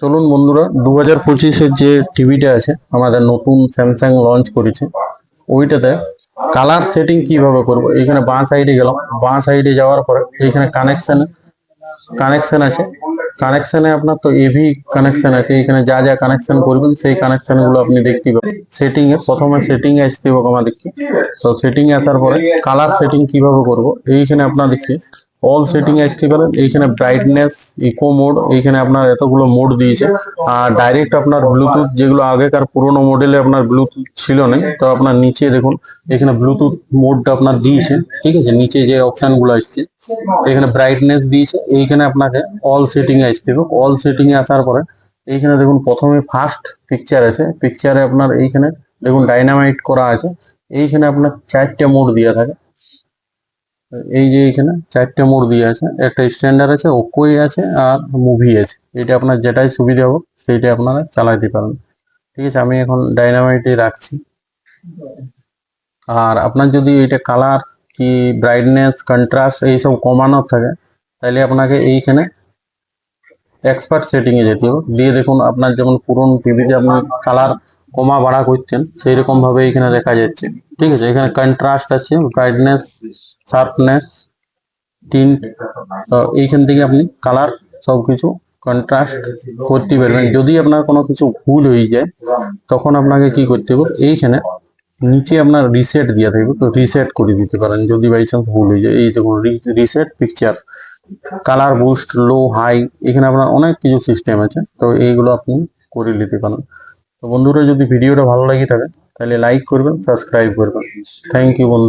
চলুন বন্ধুরা দু হাজার পঁচিশের যে টিভিটা আছে, আমাদের নতুন স্যামসাং লঞ্চ করেছে, ওইটাতে কালার সেটিং কীভাবে করব? এইখানে বাঁ সাইডে গেলাম। বাঁ সাইডে যাওয়ার পরে এইখানে কানেকশন কানেকশন আছে। কানেকশনে আপনার তো এভি কানেকশন আছে। এখানে যা যা কানেকশন করবেন, সেই কানেকশনগুলো আপনি দেখতে পাবেন। সেটিং এ প্রথমে সেটিং আসতে হবে আমাদেরকে। তো সেটিং আসার পরে কালার সেটিং কীভাবে করব? এইখানে আপনাদেরকে অল সেটিং এ আসতে পারেন। এইখানে ব্রাইটনেস ইকো মোড এইখানে আপনার এতগুলো মোড দিয়েছে। আর ডাইরেক্ট আপনার ব্লুটুথ যেগুলো আগেকার পুরোনো মডেলে আপনার ব্লুটুথ ছিল না, তো আপনার নিচে দেখুন, এখানে ব্লুটুথ মোডটা আপনার দিয়েছে। ঠিক আছে? নিচে যে অপশনগুলো আসছে, এখানে ব্রাইটনেস দিয়েছে। এইখানে আপনাকে অল সেটিং এ আসতে হবে। অল সেটিং এ আসার পরে, এইখানে দেখুন, প্রথমে ফার্স্ট পিকচার আছে। পিকচারে আপনার এইখানে দেখুন ডাইনামাইট করা আছে। এইখানে আপনার চারটে মোড দেওয়া থাকে। এই যে এখানে চারটে মোড দিয়ে আছে, একটা স্ট্যান্ডার্ড আছে, ওকোই আছে আর মুভি আছে। এটা আপনার যেটাই সুবিধা হোক, সেইটা আপনারা চালাতে পারেন ঠিক আছে, আমি এখন ডাইনামাইটে রাখছি। আর আপনার যদি এটা কালার কি ব্রাইটনেস কন্ট্রাস্ট এইসব কমানোর থাকে, তাহলে আপনাকে এইখানে এক্সপার্ট সেটিং এ যেতে হবে। দিয়ে দেখুন, আপনার যেমন পুরনো টিভিতে আপনার কালার কমা বাড়া করছেন সেই রকম ভাবে এখানে দেখা যাচ্ছে। ঠিক আছে, এখানে কন্ট্রাস্ট আছে ব্রাইটনেস শার্পনেস টিন্ট এইখান থেকে আপনি কালার সবকিছু কন্ট্রাস্ট করতে পারবেন। যদি আপনার কোনো কিছু ভুল হয়ে যায়, তখন আপনাকে কি করতে হবে? এইখানে নিচে আপনার রিসেট দিয়ে থাকবে তো রিসেট করে দিতে পারেন, যদি বাই চান্স ভুল হয়ে যায়। এই দেখুন reset picture colour boost low high এখানে আপনার অনেক কিছু সিস্টেম আছে, তো এইগুলো আপনি করে নিতে পারেন। তো বন্ধুরা, যদি ভিডিওটা ভালো লাগে থাকে তাহলে লাইক করবেন সাবস্ক্রাইব করবেন। থ্যাংক ইউ বন্ধু।